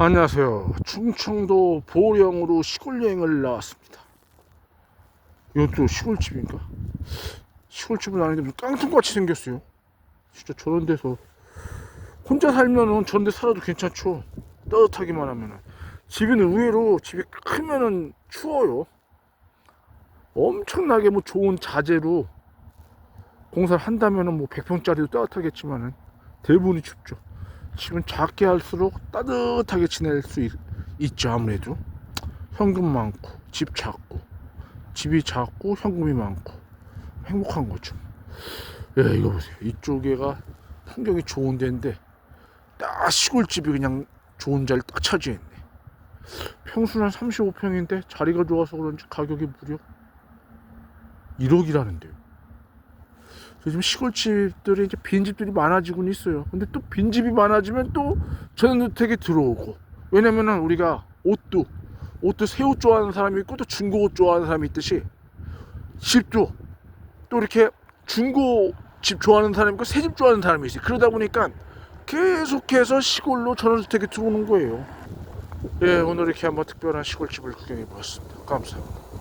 안녕하세요. 충청도 보령으로 시골 여행을 나왔습니다. 이것도 시골집인가? 시골집은 아닌데 무슨 깡통같이 생겼어요. 진짜 저런 데서 혼자 살면은 저런 데 살아도 괜찮죠. 따뜻하기만 하면은. 집은 의외로 집이 크면은 추워요. 엄청나게 뭐 좋은 자재로 공사를 한다면은 뭐 100평짜리도 따뜻하겠지만은 대부분이 춥죠. 집은 작게 할수록 따뜻하게 지낼 수 있, 있죠 아무래도. 현금 많고 집 작고 집이 작고 현금이 많고 행복한 거죠. 예 이거 보세요. 이쪽에가 풍경이 좋은 데인데 딱 시골집이 그냥 좋은 자리를 딱 차지했네. 평수는 한 35평인데 자리가 좋아서 그런지 가격이 무려 1억이라는데요 요즘 시골집들이 이제 빈집들이 많아지곤 있어요. 근데 또 빈집이 많아지면 또 전원주택이 들어오고. 왜냐면은 우리가 옷도, 옷도 새 옷 좋아하는 사람이 있고 또 중고 옷 좋아하는 사람이 있듯이 집도 또 이렇게 중고 집 좋아하는 사람이 있고 새 집 좋아하는 사람이 있어요. 그러다 보니까 계속해서 시골로 전원주택이 들어오는 거예요. 예, 오늘 이렇게 한번 특별한 시골집을 구경해 보았습니다. 감사합니다.